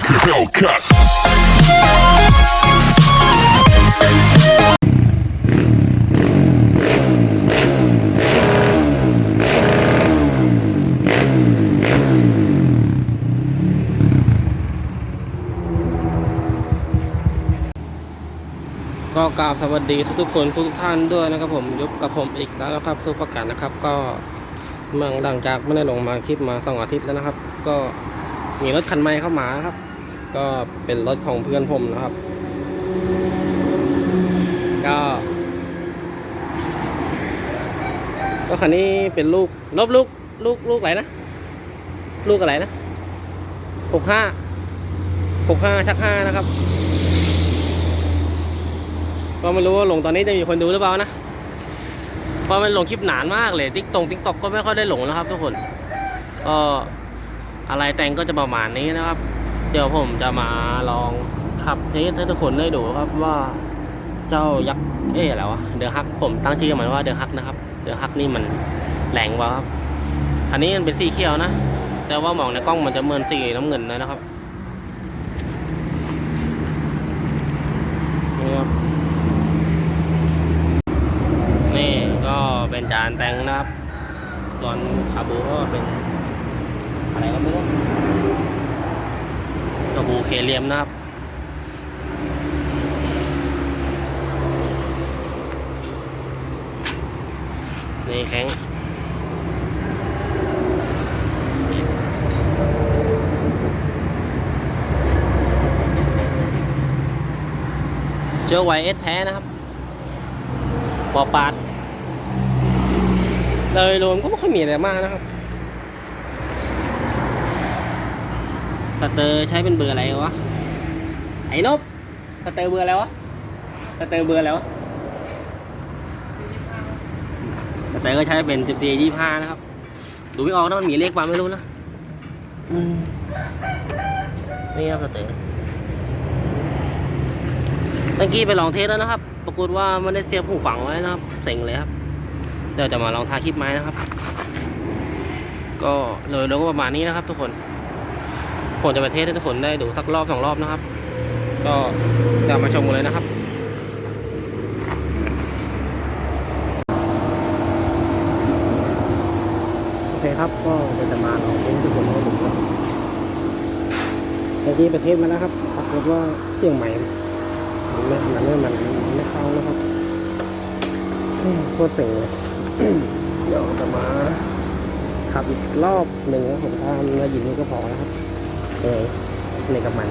like a Hellcat. ก็กราบสวัสดีทุกๆคนทุกท่านด้วยนะครับผมยุบกับผมอีกแล้วนะครับสุประกาศนะครับ ก็เมื่อหลังจากไม่ได้ลงมาคลิปมาสองอาทิตย์แล้วนะครับ ก็มีรถคันใหม่เข้ามาครับ ก็เป็นรถของเพื่อนผมนะครับ ก็ก็คันนี้เป็นลูกลบลูกลูกลูกอะไรนะ ลูกอะไรนะหกห้าหกห้าชักห้านะครับ ก็ไม่รู้ว่าลงตอนนี้จะมีคนดูหรือเปล่านะเพราะมันลงคลิปหนานมากเลยติ๊กตรงติ๊กตอกก็ไม่ค่อยได้ลงนะครับทุกคนก็อะไรแต่งก็จะประมาณนี้นะครับ เดี๋ยวผมจะมาลองขับเทสให้ทุกคนได้ดูครับว่าเจ้ายักษ์เอ๊ะอะไรวะเดือฮักผมตั้งชื่อมันว่าเดือฮักนะครับเดือฮักนี่มันแรงว่าครับอันนี้มันเป็นสีเขียวนะ แต่ว่ามองในกล้องมันจะเหมือนสีน้ำเงินนะครับนี่ครับนี่ก็เป็นจานแต่งนะครับ ส่วนขาบูก็เป็นอะไรก็ไม่รู้ ขาบูเคเลียมนะครับ นี่แข็งเจอไวเอสแท้นะครับปอปาดเลยรวมก็ไม่ค่อยมีอะไรมากนะครับ สเตอร์ใช้เป็นเบอร์อะไรวะ ไอ้นบสเตอร์เบอร์อะไรวะสเตอร์เบอร์อะไรวะสเตอร์ก็ใช้เป็น14 25นะครับ ดูไม่ออกนะมันมีเลขปาไม่รู้นะนี่ครับสเตอร์ตะกี้ไปลองเทสแล้วนะครับ ปรากฏว่าไม่ได้เสียบหูฝังไว้นะครับเซ็งเลยครับ เดี๋ยวจะมาลองทาคลิปไม้นะครับ ก็เลยล้วก็ประมาณนี้นะครับทุกคน ผมจะไปเทสให้ทุกคนได้ดูสักรอบสองรอบนะครับ ก็เดี๋ยวมาชมกันเลยนะครับโอเคครับก็จะมาลองเทสให้ทุกคนได้ดูครับเมื่อกี้ไปเทสมาแล้วครับปรากฏว่าเสียงใหม่มันไม่มันไม่มันไม่เข้านะครับโคตรเจ๋งเลยเดี๋ยวจะมาขับอีกรอบหนึ่งนะผมทำแล้วยินนี้ก็พอแล้วครับ เออในกับมัน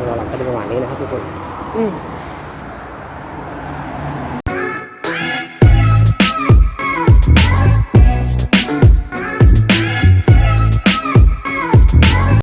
นะครับตอราหลับก็จะประมาณนี้นะครับทุกคน อืม